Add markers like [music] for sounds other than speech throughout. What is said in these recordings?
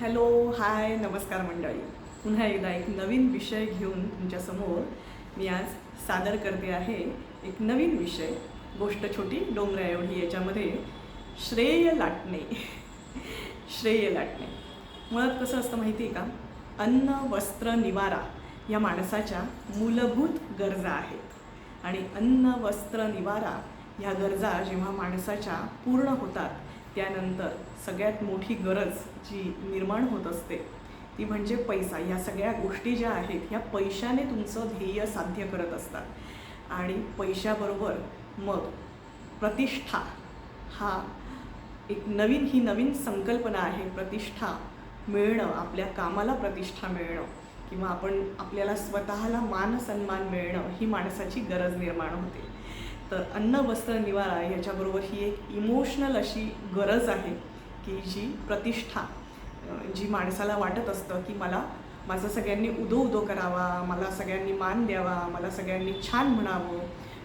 Hello hi नमस्कार मंडळी. पुन्हा एकदा एक नवीन विषय घेऊन तुमच्यासमोर मी आज सादर करते आहे एक नवीन विषय. गोष्ट छोटी डोंगरा एवढी याच्यामध्ये श्रेय लाटणे. श्रेय लाटणे. मुळात कसं असतं माहिती आहे का? अन्न वस्त्र निवारा या माणसाच्या मूलभूत गरजा आहेत. आणि अन्न वस्त्र निवारा ह्या गरजा जेव्हा माणसाच्या पूर्ण होतात त्यानंतर सगळ्यात मोठी गरज जी निर्माण होत असते ती म्हणजे पैसा. ह्या सगळ्या गोष्टी ज्या आहेत ह्या पैशाने तुमचं ध्येय साध्य करत असतात. आणि पैशाबरोबर मग प्रतिष्ठा हा एक नवीन ही नवीन संकल्पना आहे. प्रतिष्ठा मिळणं आपल्या कामाला प्रतिष्ठा मिळणं किंवा आपण आपल्याला स्वतःला मान सन्मान मिळणं ही माणसाची गरज निर्माण होते. तर अन्न वस्त्र निवारा ह्याच्याबरोबर ही एक इमोशनल अशी गरज आहे की जी प्रतिष्ठा जी माणसाला वाटत असतं की मला माझं सगळ्यांनी उदो उदो करावा मला सगळ्यांनी मान द्यावा मला सगळ्यांनी छान म्हणावं.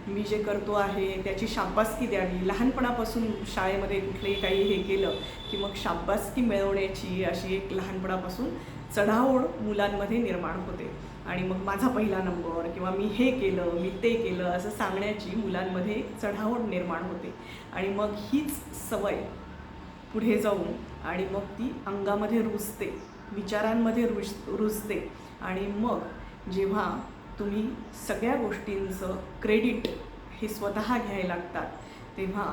मी जे करतो आहे त्याची शाब्बासकी द्यावी. लहानपणापासून शाळेमध्ये कुठलंही काही हे केलं की मग शाब्बासकी मिळवण्याची अशी एक लहानपणापासून चढाओढ मुलांमध्ये निर्माण होते. आणि मग माझा पहिला नंबर किंवा मी हे केलं मी ते केलं असं सांगण्याची मुलांमध्ये एक चढाओढ निर्माण होते. आणि मग हीच सवय पुढे जाऊन आणि मग ती अंगामध्ये रुजते विचारांमध्ये रुज रुजते. आणि मग जेव्हा तुम्ही सगळ्या गोष्टींचं क्रेडिट हे स्वतः घ्यायला लागतात तेव्हा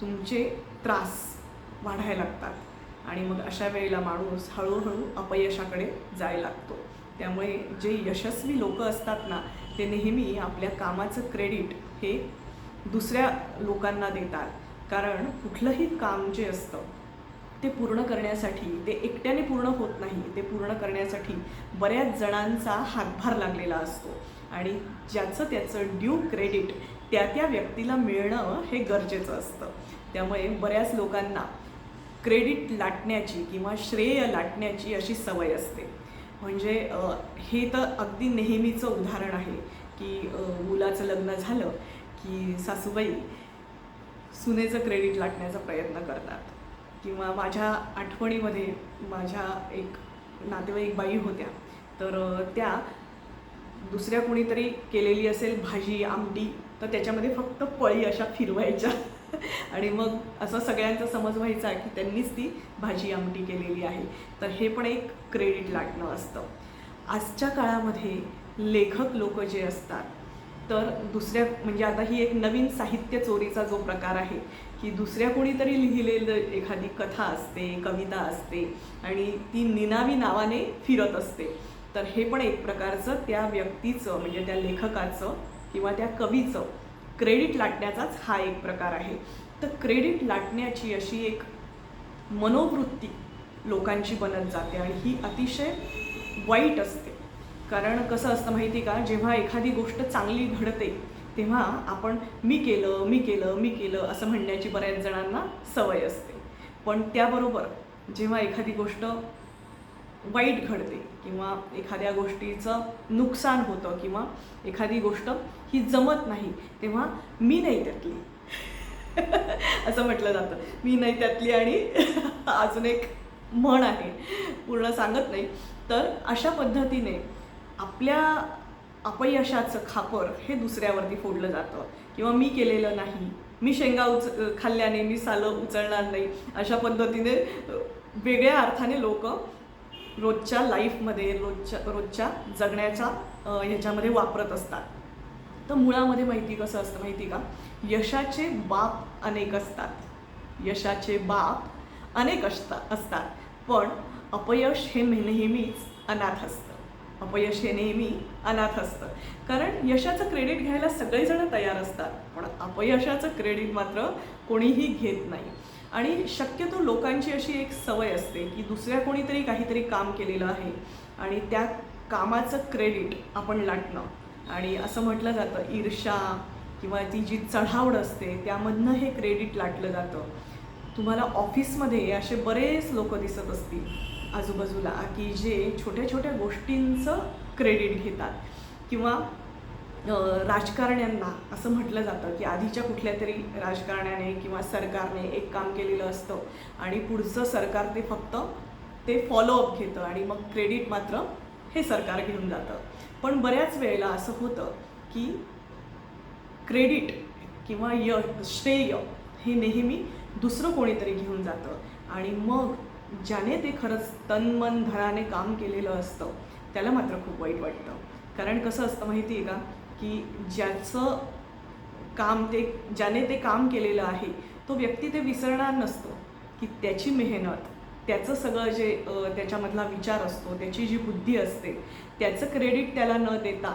तुमचे त्रास वाढायला लागतात. आणि मग अशा वेळेला माणूस हळूहळू अपयशाकडे जायला लागतो. त्यामुळे जे यशस्वी लोक असतात ना ते नेहमी आपल्या कामाचं क्रेडिट हे दुसऱ्या लोकांना देतात. कारण कुठलंही काम जे असतं ते पूर्ण करण्यासाठी ते एकट्याने पूर्ण होत नाही ते पूर्ण करण्यासाठी बऱ्याच जणांचा हातभार लागलेला असतो. आणि ज्याचं त्याचं ड्यू क्रेडिट त्या त्या व्यक्तीला मिळणं हे गरजेचं असतं. त्यामुळे बऱ्याच लोकांना क्रेडिट लाटण्याची किंवा श्रेय लाटण्याची अशी सवय असते. म्हणजे हे तर अगदी नेहमीचं उदाहरण आहे की मुलाचं लग्न झालं की सासूबाई सुनेचं क्रेडिट लाटण्याचा प्रयत्न करतात. किंवा माझ्या आठवणीमध्ये माझ्या एक नातेवाईक बाई होत्या तर त्या दुसऱ्या कोणीतरी केलेली असेल भाजी आमटी तर त्याच्यामध्ये फक्त पळी अशा फिरवायच्या. आणि मग असं सगळ्यांचा समज व्हायचा की त्यांनीच ती भाजी आमटी केलेली आहे. तर हे पण एक क्रेडिट लाटणं असतं. आजच्या काळामध्ये लेखक लोक जे असतात तर दुसऱ्या म्हणजे आता ही एक नवीन साहित्य चोरीचा जो प्रकार आहे की दुसऱ्या कोणीतरी लिहिलेलं एखादी कथा असते कविता असते आणि ती निनावी नावाने फिरत असते. तर हे पण एक प्रकारचं त्या व्यक्तीचं म्हणजे त्या लेखकाचं किंवा त्या कवीचं क्रेडिट लाटण्याचाच हा एक प्रकार आहे. तर क्रेडिट लाटण्याची अशी एक मनोवृत्ती लोकांची बनत जाते आणि ही अतिशय वाईट असते. कारण कसं असतं माहिती का? जेव्हा एखादी गोष्ट चांगली घडते तेव्हा आपण मी केलं मी केलं मी केलं असं म्हणण्याची बऱ्याच जणांना सवय असते. पण त्याबरोबर जेव्हा एखादी गोष्ट वाईट घडते किंवा एखाद्या गोष्टीचं नुकसान होतं किंवा एखादी गोष्ट ही जमत नाही तेव्हा मी नाही त्यातली. [laughs] असं म्हटलं जातं. मी नाही त्यातली आणि [laughs] अजून एक म्हण आहे पूर्ण सांगत नाही. तर अशा पद्धतीने आपल्या अपयशाचं खापर हे दुसऱ्यावरती फोडलं जातं. किंवा मी केलेलं नाही मी शेंगा उच खाल्ल्याने मी सालं उचलणार नाही अशा पद्धतीने वेगळ्या अर्थाने लोक रोजच्या लाईफमध्ये रोजच्या रोजच्या जगण्याच्या ह्याच्यामध्ये वापरत असतात. तर मुळामध्ये माहिती कसं असतं माहिती का? यशाचे बाप अनेक असतात. यशाचे बाप अनेक असतात असतात. पण अपयश हे नेहमीच अनाथ असतं. अपयश हे नेहमी अनाथ असतं. कारण यशाचं क्रेडिट घ्यायला सगळेजण तयार असतात. पण अपयशाचं क्रेडिट मात्र कोणीही घेत नाही. आणि शक्यतो लोकांची अशी एक सवय असते की दुसऱ्या कोणीतरी काहीतरी काम केलेलं आहे आणि त्या कामाचं क्रेडिट आपण लाटणं. आणि असं म्हटलं जातं ईर्षा किंवा ती जी चढावड असते त्यामधनं हे क्रेडिट लाटलं जातं. तुम्हाला ऑफिसमध्ये असे बरेच लोक दिसत असतील. आजूबाजूला की जे छोट्या छोट्या गोष्टींचं क्रेडिट घेतात. किंवा राजकारण्यांना असं म्हटलं जातं की आधीच्या कुठल्या तरी राजकारण्याने किंवा सरकारने एक काम केलेलं असतं आणि पुढचं सरकार ते फक्त ते फॉलोअप घेतं आणि मग क्रेडिट मात्र हे सरकार घेऊन जातं. पण बऱ्याच वेळेला असं होतं की क्रेडिट किंवा य श्रेय हे नेहमी दुसरं कोणीतरी घेऊन जातं आणि मग ज्याने ते खरंच तन मन धनाने काम केलेलं असतं त्याला मात्र खूप वाईट वाटतं. कारण कसं असतं माहिती आहे का? की ज्याचं काम ते ज्याने ते काम केलेलं आहे तो व्यक्ती ते विसरणार नसतो. की त्याची मेहनत त्याचं सगळं जे त्याच्यामधला विचार असतो त्याची जी बुद्धी असते त्याचं क्रेडिट त्याला न देता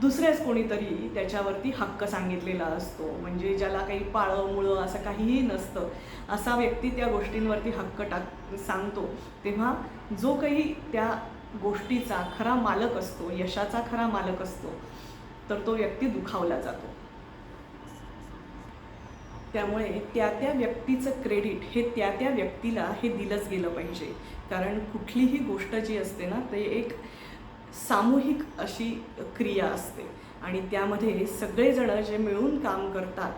दुसऱ्याच कोणीतरी त्याच्यावरती हक्क सांगितलेला असतो. म्हणजे ज्याला काही पाळं मुळं असं काहीही नसतं असा व्यक्ती त्या गोष्टींवरती हक्क टाक सांगतो. तेव्हा जो काही त्या गोष्टीचा खरा मालक असतो यशाचा खरा मालक असतो तर तो व्यक्ती दुखावला जातो. त्यामुळे त्या त्या व्यक्तीचं क्रेडिट हे त्या त्या व्यक्तीला हे दिलंच गेलं पाहिजे. कारण कुठलीही गोष्ट जी असते ना ते एक सामूहिक अशी क्रिया असते. आणि त्यामध्ये सगळेजण जे मिळून काम करतात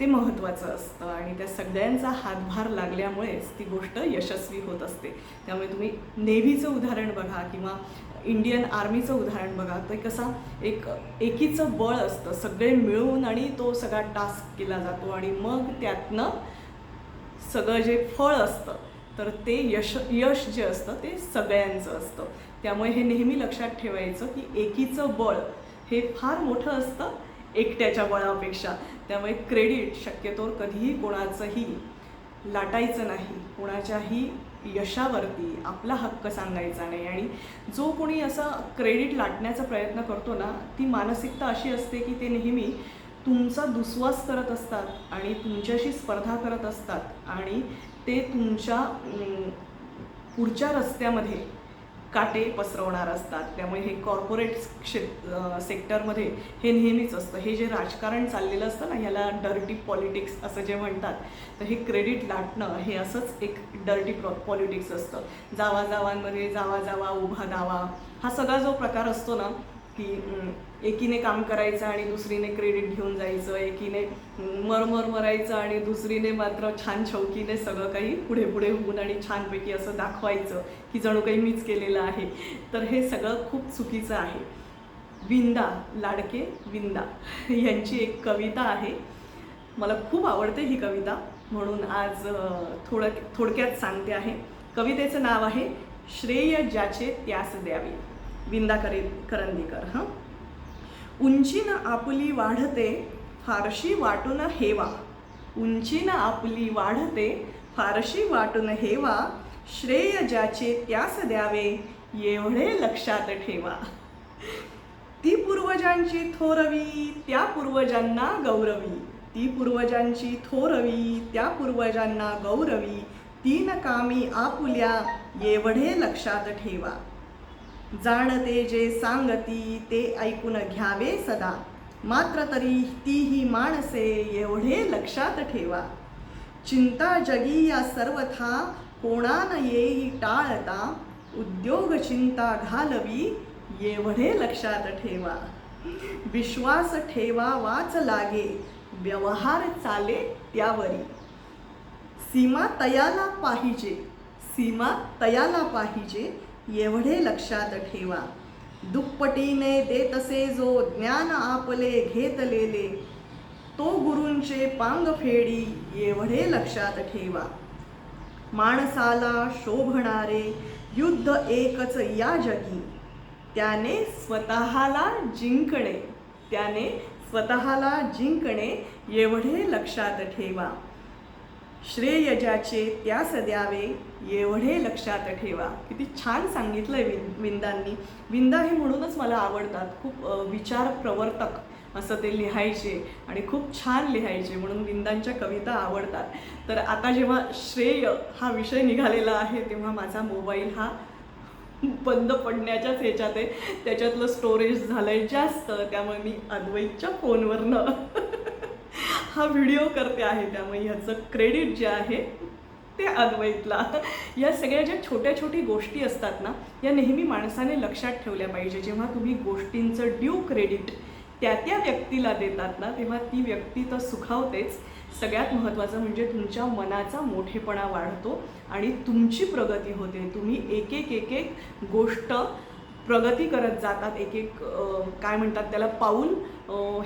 ते महत्त्वाचं असतं. आणि त्या सगळ्यांचा हातभार लागल्यामुळेच ती गोष्ट यशस्वी होत असते. त्यामुळे तुम्ही नेव्हीचं उदाहरण बघा किंवा इंडियन आर्मीचं उदाहरण बघा. ते कसा एक एकीचं बळ असतं. सगळे मिळून आणि तो सगळा टास्क केला जातो. आणि मग त्यातनं सगळं जे फळ असतं तर ते यश यश जे असतं ते सगळ्यांचं असतं. त्यामुळे हे नेहमी लक्षात ठेवायचं की एकीचं बळ हे फार मोठं असतं एकट्याच्या बळापेक्षा. त्यामुळे क्रेडिट शक्यतोवर कधीही कोणाचंही लाटायचं नाही. कोणाच्याही यशावरती आपला हक्क सांगायचा नाही. आणि जो कोणी असा क्रेडिट लाटण्याचा प्रयत्न करतो ना ती मानसिकता अशी असते की ते नेहमी तुमचा दुस्वास करत असतात आणि तुमच्याशी स्पर्धा करत असतात आणि ते तुमच्या पुढच्या रस्त्यामध्ये काटे पसरवणार असतात. त्यामुळे हे कॉर्पोरेट क्षेत सेक्टरमध्ये हे नेहमीच असतं. हे जे राजकारण चाललेलं असतं ना ह्याला डर्टी पॉलिटिक्स असं जे म्हणतात तर हे क्रेडिट लाटणं हे असंच एक डर्टी प्रॉ पॉलिटिक्स असतं. जावा जावांमध्ये जावा जावा उभा दावा हा सगळा जो प्रकार असतो ना की एकीने काम करायचं आणि दुसरीने क्रेडिट घेऊन जायचं एकीने मरमर मरायचं आणि दुसरीने मात्र छान शौकीने सगळं काही पुढे पुढे होऊन आणि छानपैकी असं दाखवायचं की जणू काही मीच केलेलं आहे. तर हे सगळं खूप चुकीचं आहे. विंदा लाडके विंदा यांची एक कविता आहे. मला खूप आवडते ही कविता म्हणून आज थोडं थोडक्यात सांगते आहे. कवितेचं नाव आहे श्रेय ज्याचे त्यास द्यावे. विंदा करी करंदीकर हां? उंचीनं आपली वाढते फारशी वाटून हेवा. उंचीनं आपली वाढते फारशी वाटून हेवा. श्रेय ज्याचे त्यास द्यावे एवढे लक्षात ठेवा. ती पूर्वजांची थोरवी त्या पूर्वजांना गौरवी. ती पूर्वजांची थोरवी त्या पूर्वजांना गौरवी. तीन कामी आपुल्या एवढे लक्षात ठेवा. जाणते जे सांगती ते ऐकून घ्यावे सदा. मात्र तरी तीही माणसे एवढे लक्षात ठेवा. चिंता जगी या सर्वथा कोणान येई टाळता? उद्योग चिंता घालवी एवढे लक्षात ठेवा. विश्वास ठेवा वाच लागे व्यवहार चाले त्यावरी. सीमा तयाला पाहिजे सीमा तयाला पाहिजे एवढे लक्षात ठेवा. दुप्पटीने देतसे जो ज्ञान आपले घेतलेले तो गुरूंचे पांग फेडी एवढे लक्षात ठेवा. माणसाला शोभणारे युद्ध एकच या जगी. त्याने स्वतःला जिंकणे त्याने स्वतःला जिंकणे एवढे लक्षात ठेवा. श्रेय ज्याचे त्यास द्यावे एवढे लक्षात ठेवा. किती छान सांगितलं आहे विन विंदांनी. विंदा हे म्हणूनच मला आवडतात. खूप विचार प्रवर्तक असं ते लिहायचे आणि खूप छान लिहायचे म्हणून विंदांच्या कविता आवडतात. तर आता जेव्हा श्रेय हा विषय निघालेला आहे तेव्हा माझा मोबाईल हा बंद पडण्याच्याच ह्याच्यात आहे. त्याच्यातलं स्टोरेज झालं आहे जास्त. त्यामुळे मी अद्वैतच्या फोनवरनं हा व्हिडिओ करते आहे त्यामुळे ह्याचं क्रेडिट जे आहे ते अद्वैतला या सगळ्या ज्या छोट्या छोटी गोष्टी असतात ना या नेहमी माणसाने लक्षात ठेवल्या पाहिजे. जेव्हा तुम्ही गोष्टींचं ड्यू क्रेडिट त्या त्या व्यक्तीला देतात ना तेव्हा ती व्यक्ती तर सुखावतेच. सगळ्यात महत्त्वाचं म्हणजे तुमच्या मनाचा मोठेपणा वाढतो आणि तुमची प्रगती होते. तुम्ही एक एक एक एक गोष्ट प्रगती करत जातात एक एक काय म्हणतात त्याला पाऊल.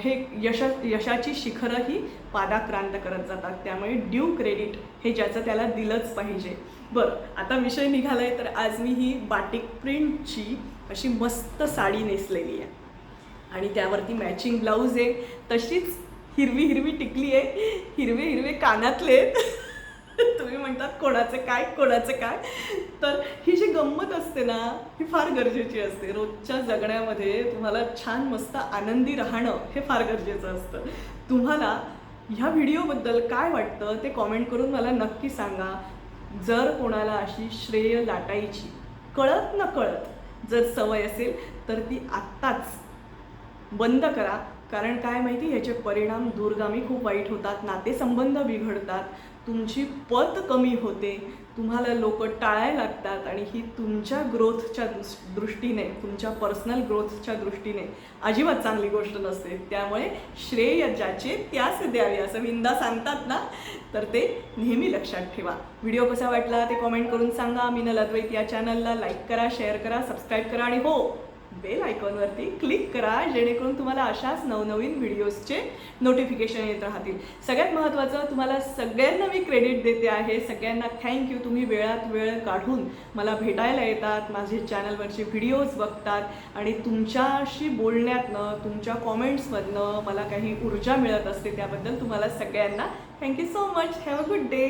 हे यशा यशाची शिखरं ही पादाक्रांत करत जातात. त्यामुळे ड्यू क्रेडिट हे ज्याचं त्याला दिलंच पाहिजे. बरं आता विषय निघालाय तर आज मी ही बाटिक प्रिंटची अशी मस्त साडी नेसलेली आहे. आणि त्यावरती मॅचिंग ब्लाऊज आहे. तशीच हिरवी हिरवी टिकली आहे. हिरवे हिरवे कानातले आहेत. [laughs] तुम्ही म्हणतात कोणाचं काय कोणाचं काय? तर ही जी गंमत असते ना ही फार गरजेची असते. रोजच्या जगण्यामध्ये तुम्हाला छान मस्त आनंदी राहणं हे फार गरजेचं असतं. तुम्हाला ह्या व्हिडिओबद्दल काय वाटतं ते कॉमेंट करून मला नक्की सांगा. जर कोणाला अशी श्रेय लाटायची कळत न कळत जर सवय असेल तर ती आत्ताच बंद करा. कारण काय माहिती ह्याचे परिणाम दूरगामी खूप वाईट होतात नातेसंबंध बिघडतात. तुमची पत कमी होते तुम्हाला लोक टाळायला लागतात आणि ही तुमच्या ग्रोथच्या दृष्टीने तुमच्या पर्सनल ग्रोथच्या दृष्टीने अजिबात चांगली गोष्ट नसते. त्यामुळे श्रेय ज्याचे त्याच द्यावे असं विंदा सांगतात ना तर ते नेहमी लक्षात ठेवा. व्हिडिओ कसा वाटला ते कॉमेंट करून सांगा. मी नलद्वैत या चॅनलला लाईक करा शेअर करा सबस्क्राईब करा आणि हो बेल आयकॉनवरती क्लिक करा जेणेकरून तुम्हाला अशाच नवनवीन व्हिडिओजचे नोटिफिकेशन येत राहतील. सगळ्यात महत्त्वाचं तुम्हाला सगळ्यांना मी क्रेडिट देते आहे. सगळ्यांना थँक्यू तुम्ही वेळात वेळ काढून मला भेटायला येतात माझे चॅनलवरचे व्हिडिओज बघतात आणि तुमच्याशी बोलण्यातनं तुमच्या कॉमेंट्समधनं मला काही ऊर्जा मिळत असते त्याबद्दल तुम्हाला सगळ्यांना thank you so much have a good day